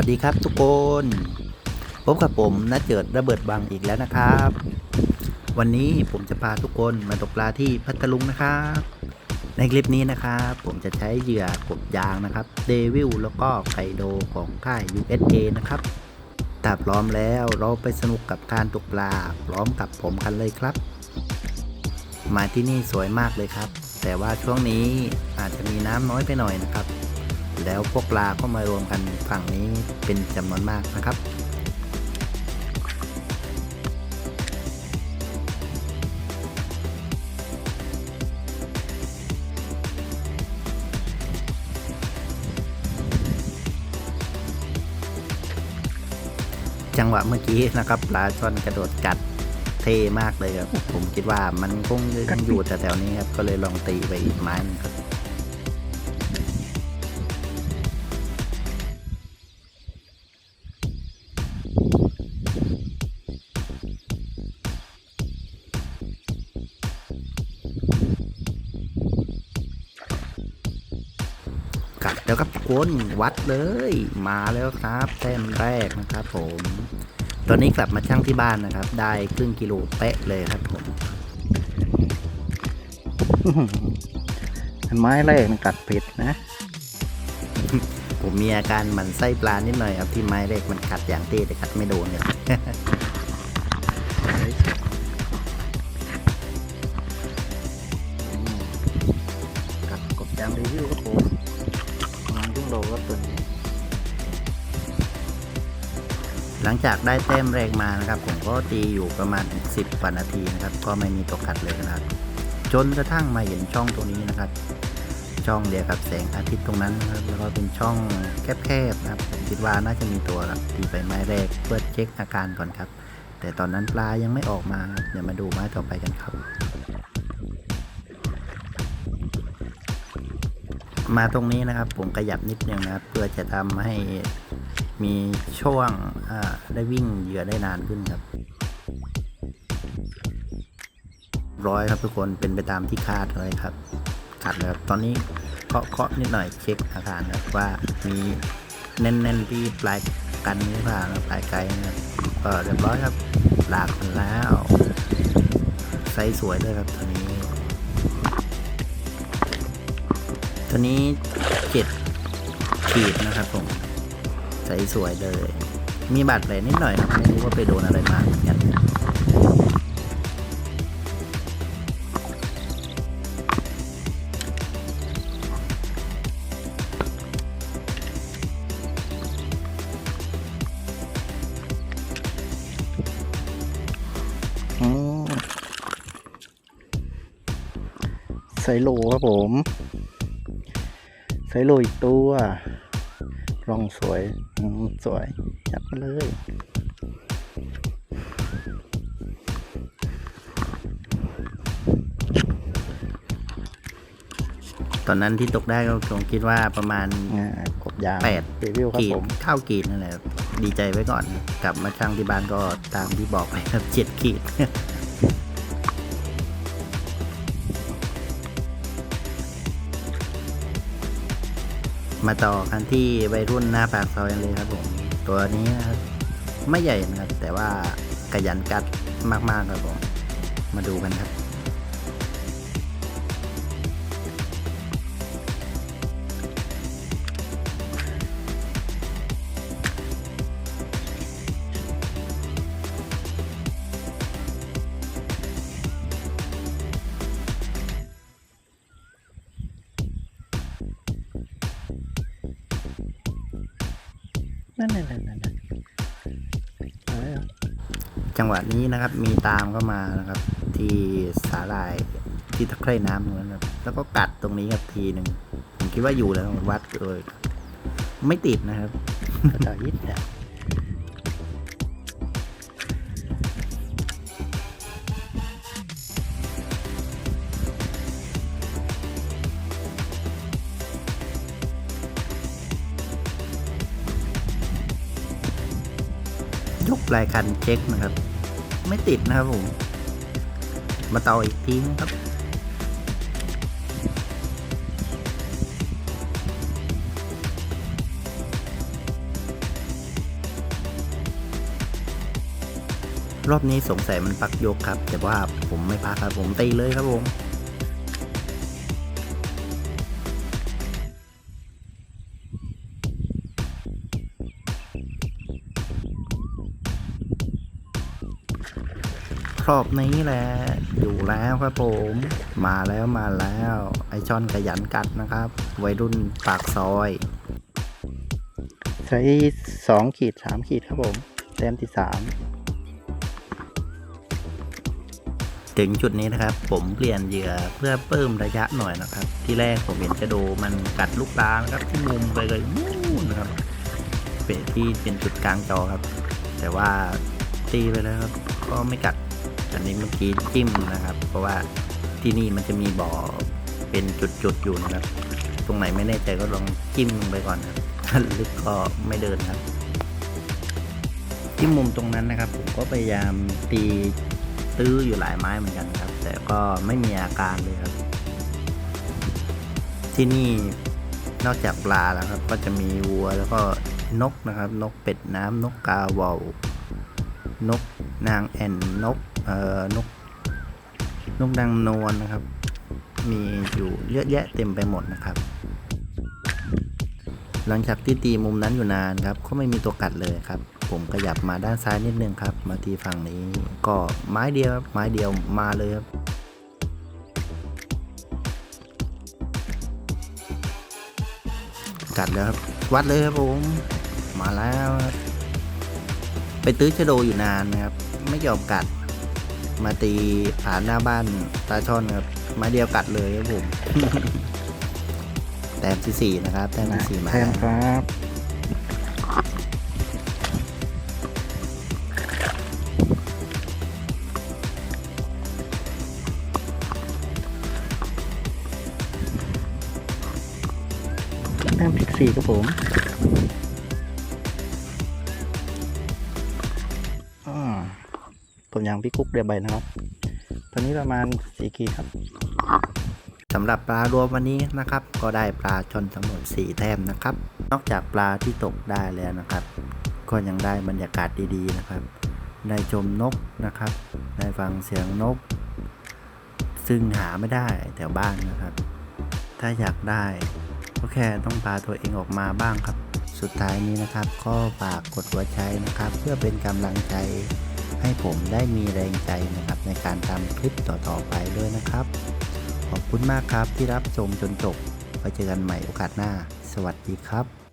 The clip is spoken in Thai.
วัสดีครับทุกคนพบกับผมนัดเจิดระเบิดบังอีกแล้วนะครับ วันนี้ผมจะพาทุกคนมาตกปลาที่พัทลุงนะครับ ในคลิปนี้นะครับผมจะใช้เหยื่อกบยางนะครับเดวิลแล้วก็ไคโดของค่าย USA นะครับถ้าพร้อมแล้วเราไปสนุกกับการตกปลาพร้อมกับผมกันเลยครับ มาที่นี่สวยมากเลยครับ แต่ว่าช่วงนี้อาจจะมีน้ำน้อยไปหน่อยนะครับ แล้วพวกปลาก็มารวมกันฝั่งนี้เป็นจำนวนมากนะครับจังหวะเมื่อกี้นะครับปลาช่อนกระโดดกัดเท่มากเลยครับผมคิดว่ามันคงยังอยู่แถวนี้ครับก็เลยลองตีไปอีกไม้หนึงครับ แล้วครับทุกคนวัดเลยมาแล้วครับแต้มแรกนะครับผมตอนนี้กลับมาช่างที่บ้านนะครับ ได้ครึ่งกิโลเป๊ะเลยครับผมไม้แรกมันกัดเผ็ดนะ ผมมีอาการหมันไส้ปลานิดหน่อยครับที่ไม้เล็กมันกัดอย่างเต้แต่กัดไม่โดนเนี่ย โลครับตัวนี้หลังจากได้แต้มแรกมานะครับ ผมก็ตีอยู่ประมาณ 10กว่านาทีนะครับ ก็ไม่มีตัวกัดเลยนะครับ จนกระทั่งมาเห็นช่องตรงนี้นะครับ ช่องเดียวกับแสงอาทิตย์ตรงนั้นนะครับแล้วก็เป็นช่องแคบๆนะครับผมคิดว่าน่าจะมีตัวครับตีไปไม้แรกเพื่อเช็คอาการก่อนครับ แต่ตอนนั้นปลายังไม่ออกมาเดี๋ยวมาดูไม้ต่อไปกันครับ มาตรงนี้นะครับ ผมขยับนิดนึงนะครับ เพื่อจะทำให้มีช่วงได้วิ่งเหยื่อได้นานขึ้นครับ ร้อยครับทุกคนเป็นไปตามที่คาดเลยครับขัดเลยครับตอนนี้เคาะเคาะนิดหน่อยเช็คอาการครับว่ามีแน่นๆที่ปลายกันหรือเปล่าปลายไกลนะครับเรียบร้อยครับหลากแล้วไซส์สวยเลยครับตัวนี้ ตัวนี้เจ็ดขีดนะครับผมใสสวยเลย มีบาดแผลนิดหน่อยครับไม่รู้ว่าไปโดนอะไรมาเหมือนกันอืมไซโลครับผม ไซโลอีกตัวร่องสวยอืมสวยจัดมาเลยตอนนั้นที่ตกได้ก็ผมคิดว่าประมาณอ่ากบยางแปดรีวิวครับกีผดมเข้ากีดนั่นแหละครับดีใจไว้ก่อน กลับมาช่างที่บ้านก็ตามที่บอกไปครับเจ็ดขีด มาต่อกันที่วัยรุ่นหน้าปากซอยเลยครับผม ตัวนี้นะครับไม่ใหญ่นะครับแต่ว่าขยันกัดมากๆครับผม มาดูกันครับ นั่นนั่นนั่นนั่นจังหวะนี้นะครับ มีตามเข้ามานะครับ ที่สาลายที่ตะไคร่น้ำตรงนั้นครับ แล้วก็กัดตรงนี้ครับทีหนึ่งผมคิดว่าอยู่แล้ววัดเลย ไม่ติดนะครับต่อยิดเนี่ย ทุกรายการเช็คนะครับ ไม่ติดนะครับผม มาต่ออีกทีนะครับรอบนี้สงสัยมันปักยกครับ แต่ว่าผมไม่พักครับผมตีเลยครับผม รอบนี้แหละ อยู่แล้วครับผม มาแล้วมาแล้ว ไอช่อนขยันกัดนะครับ วัยรุ่นปากซอย ใช้สองขีดสามขีดครับผม แต้มที่สามถึงจุดนี้นะครับ ผมเปลี่ยนเหยื่อเพื่อเพิ่มระยะหน่อยนะครับ ที่แรกผมเห็นจะโดมันกัดลูกตานะครับที่มุมไปเลยนู่นนะครับเป็นที่เป็นจุดกลางจอครับ แต่ว่าตีไปแล้วครับ ก็ไม่กัด อันนี้เมื่อกี้จิ้มนะครับ เพราะว่าที่นี่มันจะมีบ่อเป็นจุดๆอยู่นะครับ ตรงไหนไม่แน่ใจก็ลองจิ้มลงไปก่อนครับถ้าลึกก็ไม่เดินครับที่มุมตรงนั้นนะครับ ผมก็พยายามตีตื้ออยู่หลายไม้เหมือนกันครับ แต่ก็ไม่มีอาการเลยครับ ที่นี่นอกจากปลาแล้วครับ ก็จะมีวัวแล้วก็นกนะครับ นกเป็ดน้ำนกกาวาวนกนางแอ่นนก เอ่อนกนกนางนวลนะครับ มีอยู่เยอะแยะเต็มไปหมดนะครับ หลังจากที่ตีมุมนั้นอยู่นานครับก็ไม่มีตัวกัดเลยครับ ผมขยับมาด้านซ้ายนิดนึงครับ มาทีฝั่งนี้ก็ไม้เดียวครับไม้เดียวมาเลยครับกัดแล้วครับ วัดเลยครับผม มาแล้ว ไปตื้อชะโดอยู่นานนะครับ ไม่ยอมกัด มาตีผานหน้าบ้านตาช่อนครับม้เดียวกัดเลยครับผมแต้มที่สี่นะครับ แต้มที่สี่มาแต้มครับแต้มที่สี่ครับผม ผมยังพี่กุ๊กเรียบใบนะครับ ตอนนี้ประมาณสี่ขีครับสำหรับปลารวมวันนี้นะครับ ก็ได้ปลาชนทั้งหมด 4 แต้มนะครับ นอกจากปลาที่ตกได้แล้วนะครับ ก็ยังได้บรรยากาศดีๆนะครับ ได้ชมนกนะครับ ได้ฟังเสียงนก ซึ่งหาไม่ได้แถวบ้านนะครับ ถ้าอยากได้ก็แค่ต้องพาตัวเองออกมาบ้างครับ สุดท้ายนี้นะครับ ก็ฝากกดหัวใจนะครับ เพื่อเป็นกำลังใจ ให้ผมได้มีแรงใจนะครับในการทำคลิปต่อๆไปด้วยนะครับ ขอบคุณมากครับที่รับชมจนจบไว้เจอกันใหม่โอกาสหน้า สวัสดีครับ